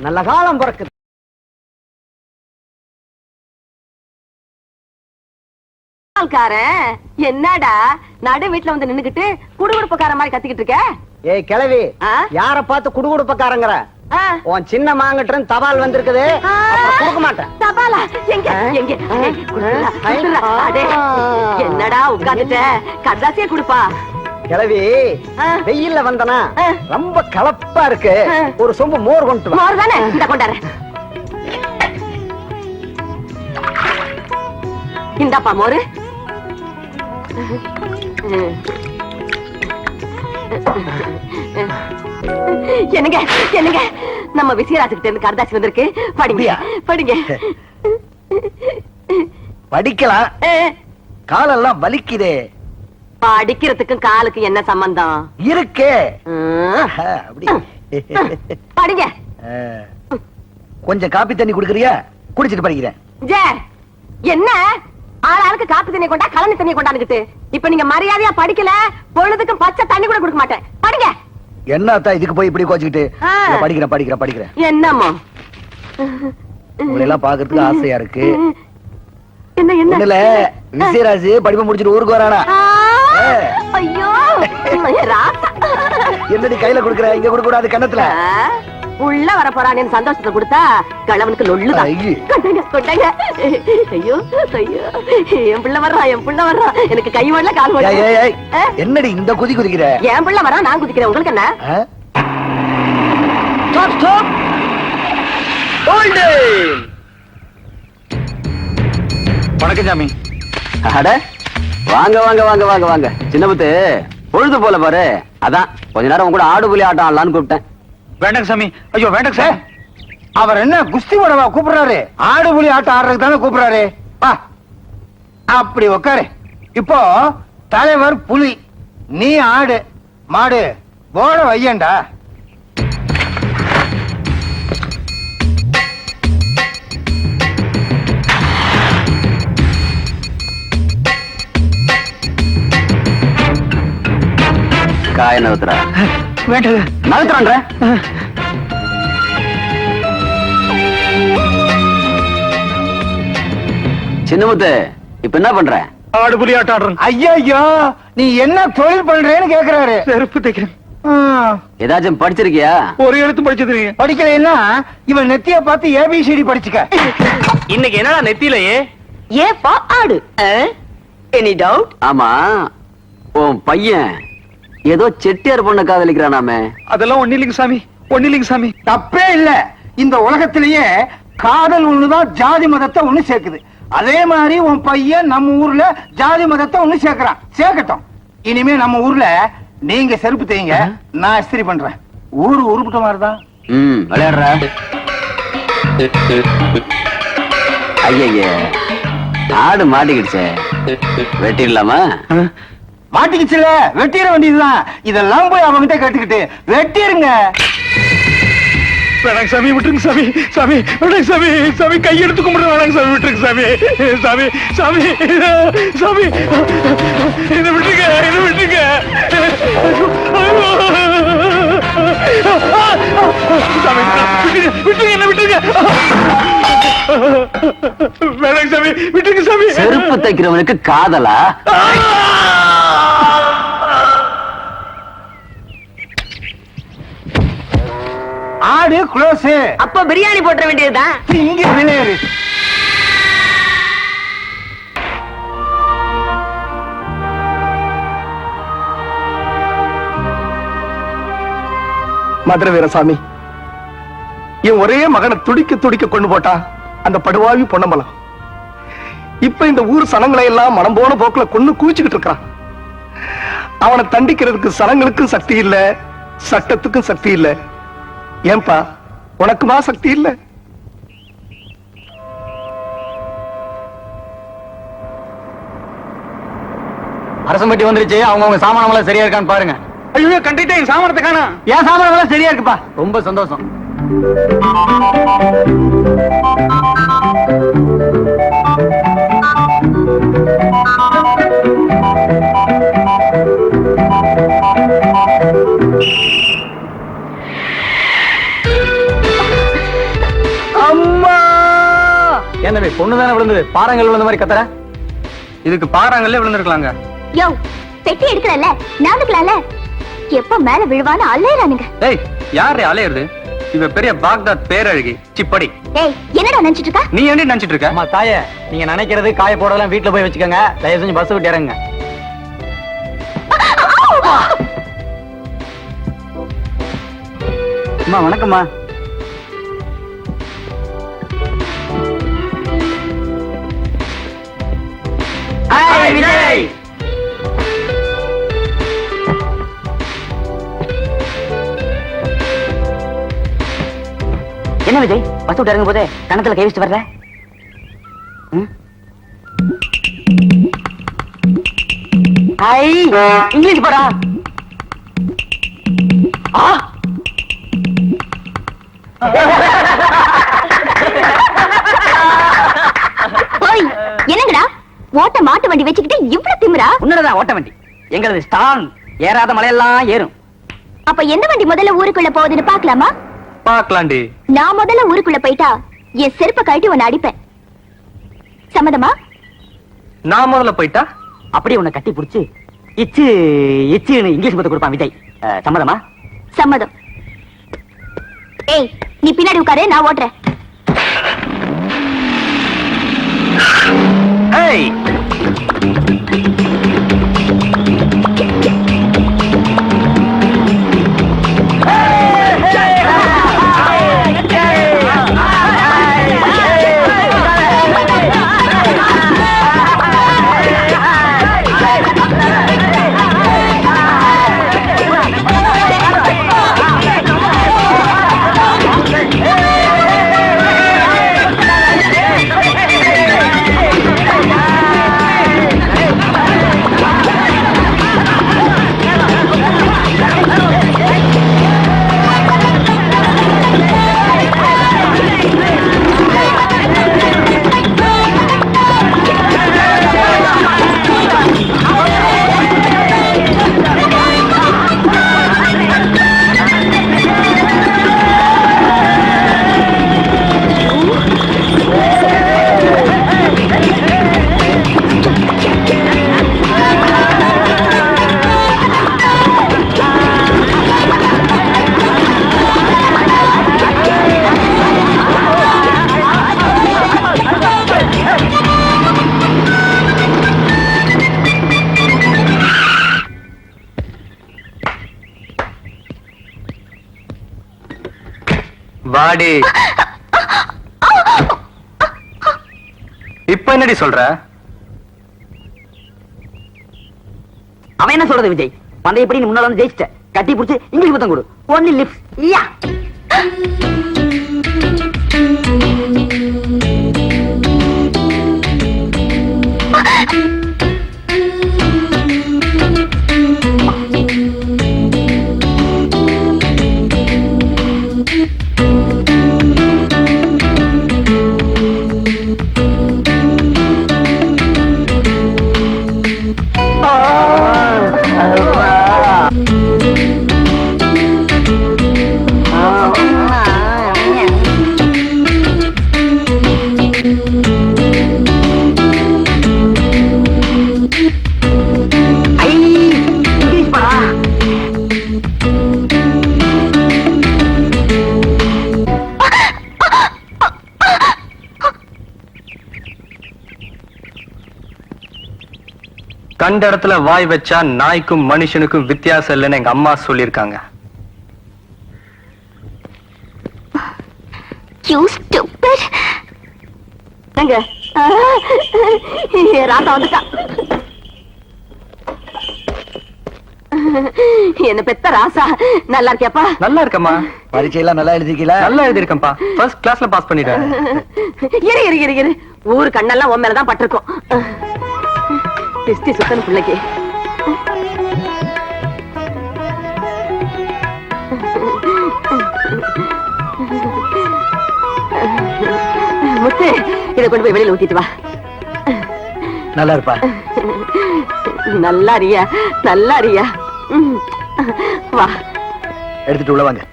நல்ல காலம் பிறக்குது. என்னடா? நடு வீட்டுல வந்து நின்னுகிட்டு குடுகுடுப்புக்கார மாதிரி கத்திக்கிட்டு இருக்க? ஏய் கிழவி ஆ? யார பார்த்து குடுகுடுப்பக்காரங்கிற? உன் சின்ன மாங்கிட்ட தபால் வந்திருக்குது. கொடுக்க மாட்டேன். தபாலா? எங்க. என்னடா உட்கார்ந்துட்ட கதாசிய குடுப்பா. கிழவி ஆ. வெயில்ல வந்தனா. ரொம்ப கலப்பா இருக்கு. ஒரு சொம்பு மோர் கொண்டு மோர் தானே? இந்த கொண்டாரு இந்தாப்பா மோரு. என்னங்க என்னங்க? நம்ம விசயராஜ்கிட்ட இருந்து கரதாசி வந்திருக்கு. படிங்க? படிங்க. படிக்கலாம். காலெல்லாம் வலிக்குதே. படிக்கிறதுக்கும் காலுக்கு என்ன சம்பந்தம்? இருக்கே. படிங்க. கொஞ்சம் காப்பி தண்ணி குடுக்கறியா? குடிச்சிட்டு படிக்கிறேன். ஜே என்ன? ஆளாளுக்கு காப்பி தண்ணி கொண்டா கலனி தண்ணி கொண்டாந்துக்கிட்டு. இப்ப நீங்க மரியாதையா படிக்கல பொழுதுக்கும் பச்சை தண்ணி கூட கொடுக்க மாட்டேன். படிங்க. என்னத்தா இதுக்கு போய் இப்படி கோச்சுக்கிட்டு? படிக்கிறேன் படிக்கிறேன் படிக்கிறேன். என்னம்மா? உங்களை எல்லாம் பாக்குறதுக்கு ஆசையா இருக்கு. என்ன என்ன? விசயராஜ் படிப்பை முடிச்சிட்டு ஊருக்கு வரானா. ஐயோ. என்னடி கையில குடுக்குற? இங்க குடுக்க கூடாது கண்ணத்துல உள்ள வர போறானேன்னு சந்தோஷத்தை கொடுத்தா கிழவனுக்கு லொள்ளுதான் ஐயே. கொண்டாங்க கொண்டாங்க ஐயோ ஐயோ. என் பிள்ளை வர்றான் என் பிள்ளை வர்றான் எனக்கு கை வரல கால் ஏய், ஏய், ஏய். வரல என்னடி இந்த குதி குதிக்கிற? என் பிள்ளை வரான் நான் குதிக்கிறேன். உங்களுக்கு என்ன. Golden. வணக்கம் சாமி. அட. வாங்க வாங்க வாங்க வாங்க வாங்க. சின்னமுத்து பொழுது போல பாரு. அதான் கொஞ்ச நேரம் உங்க கூட ஆடு புலி ஆட்டம் ஆடலான்னு கூப்பிட்டேன். வேண்டாங்க சாமி. ஐயோ வேண்டாங்க சார். அவர் என்ன குஸ்தி உடவா கூப்பிடுறாரு? ஆடு புலி ஆட்டம் ஆடுறதுக்கு தானே கூப்பிடுறாரு? வா. அப்படி உக்காரு. இப்போ தலைவர் புலி நீ ஆடு மாடு போட வையண்டா. காய நகத்துறா வேண்டாங்க. நகத்துறான்ற சின்னமுத்து இப்ப என்ன பண்ற? ஆடு புலி ஆட்டம் ஆடுறேன். ஐயோ நீ என்ன தொழில் பண்றேன்னு கேக்குறாரு. செருப்பு தைக்கிறேன். ஆ, ஏதாச்சும் படிச்சிருக்கியா? ஒரு எழுத்து படிச்சது படிக்கலைன்னா இவன் நெத்திய பார்த்து ஏபிசிடி படிச்சுக்க. இன்னைக்கு என்னடா நெத்தியிலேயே? ஏப்பா ஆடு. எனி டவுட் ஆமா உன் பையன் ஏதோ செட்டியார் பொண்ணை காதலிக்கிறானாமே. அதெல்லாம் ஒண்ணு இல்லைங்க சாமி ஒண்ணு இல்லைங்க சாமி. தப்பே இல்ல. இந்த உலகத்திலேயே காதல் ஒண்ணுதான் ஜாதி மதத்தை ஒண்ணு சேர்க்குது. அதே மாதிரி உன் பையன் நம்ம ஊர்ல ஜாதி மதத்தை ஒண்ணு சேர்க்கறான். சேர்க்கட்டும். இனிமே நம்ம ஊர்ல நீங்க செருப்பு தேய்ங்க நான் இஸ்திரி பண்றேன். ஊரு உருப்பிட்ட மாதிரிதான். ம். விளையாடுற. ஐயய்ய ஆடு மாட்டிக்கிடுச்சே. வெட்டிடலாமா? மாட்டிக்கிச்சுல வெட்டிட வேண்டியதுதான். இதெல்லாம் போய் அவங்கிட்ட கேட்டுக்கிட்டு வெட்டிருங்க. வேணாங்க சாமி விட்டுருங்க சாமி. சாமி வேணாங்க சாமி. சாமி கையெடுத்து கும்பிடுற வேணாங்க சாமி விட்டுருங்க சாமி. சாமி சாமி. சாமி. என்ன விட்டுருங்க. சாமி விட்டுருங்க விட்டுருங்க என்ன விட்டுருங்க. வேணாங்க சாமி விட்டுருங்க சாமி. செருப்பு தைக்கிறவனுக்கு காதலா? ஆடு க்ளோஸ் அப்ப பிரியாணி போட்டுற வேண்டியதுதான். இங்க விளையாடு. மதுர வீரசாமி என் ஒரே மகனை துடிக்க துடிக்க கொண்டு போட்டா அந்த படுவாவி பொன்னம்பலம். இப்ப இந்த ஊர் சனங்களை எல்லாம் மனம் போன போக்குல கொண்டு குவிச்சுக்கிட்டு இருக்கிறான். அவனை தண்டிக்கிறதுக்கு சனங்களுக்கும் சக்தி இல்ல சட்டத்துக்கும் சக்தி இல்ல. ஏன்பா உனக்குமா சக்தி இல்ல? அரசம்பட்டி வந்துருச்சு அவங்க அவங்க சாமானமெல்லாம் சரியா இருக்கான்னு பாருங்க. ஐயோ கண்டிட்டேன் சாமானத்தை காணா. ஏன் சாமானமெல்லாம் சரியா இருக்குப்பா. ரொம்ப சந்தோஷம். என்ன பொண்ணு தானே விழுந்தது? பாறங்கள் விழுந்த மாதிரி கத்துற? இதுக்கு பாறாங்கல்ல விழுந்திருக்கலாங்க. யோ பெட்டி எடுக்கறல்ல நாந்துக்கலாம்ல எப்ப மேல விழுவான்னு அல்லையறானுங்க ஏய் யாரு அலையுறது? இவ பெரிய பாக்தாத் பேரழகி சிப்படி. ஏய் என்னடா நினைச்சிட்டு இருக்க நீ என்ன நினைச்சிட்டு இருக்க அம்மா தாயே நீங்க நினைக்கிறது காய போடலாம் வீட்டுல போய் வச்சுக்கோங்க. தயவு செஞ்சு பஸ் விட்டு இறங்குங்க. அம்மா வணக்கம்மா. என்ன விஜய்? பஸ் விட்டு இறங்கும் போது கணத்துல கை வச்சுட்டு வர்ற? ஐ இங்கிலீஷ் படா. ஆ? என்னங்கடா? ஓட்ட மாட்டு வண்டி வச்சுக்கிட்டு இவ்ளோ திமிரா? உன்னதான் ஓட்ட வண்டி. எங்களது ஸ்டாங் ஏறாத மலையெல்லாம் ஏறும். அப்ப எந்த வண்டி முதல்ல ஊருக்குள்ள போகுதுன்னு பாக்கலாமா பாக்கலாண்டி நான் முதல்ல ஊருக்குள்ள போயிட்டா என் செருப்ப கழட்டி உன்னை அடிப்பேன். சம்மதமா? நான் முதல்ல போயிட்டா? அப்படியே உன்னை கட்டி புடிச்சு இச்சு இச்சுன்னு இங்கிலீஷ் பத்து கொடுப்பான் விஜய். அஹ், சம்மதமா? சம்மதம். ஏய் நீ பின்னாடி உட்காரு நான் ஓட்டுறேன். ஏய் வாடி இப்ப என்னடி சொல்ற? அவன் என்ன சொல்றது விஜய்? பந்தயப்படி நீ முன்னால வந்து ஜெயிச்சிட்ட. கட்டி புடிச்சு இங்கிலீஷ் புத்தம் கொடு. ஒன்லி லிப்ஸ் யா. கண்ட இடத்துல வாய் வச்சா நாய்க்கும் மனுஷனுக்கும் வித்தியாசம் இல்லைன்னு எங்க அம்மா சொல்லியிருக்காங்க. என்ன பெத்த ராசா? நல்லா இருக்கியாப்பா? நல்லா இருக்கம்மா. பரீட்சையெல்லாம் நல்லா எழுதிக்கல நல்லா எழுதியிருக்கேன்ப்பா. ஃபர்ஸ்ட் கிளாஸ்ல பாஸ் பண்ணிட்டேன். இரு இரு இரு இரு. ஊரு கண்ணெல்லாம் உன் மேலதான் பட்டிருக்கும். திஷ்டி சுத்தன பிள்ளைக்கு. முத்து இதை கொண்டு போய் வெளியில ஊத்திட்டு வா. நல்லா இருப்பா. நல்லா அறியா நல்லா ம். வா. எடுத்துட்டு உள்ள வாங்க.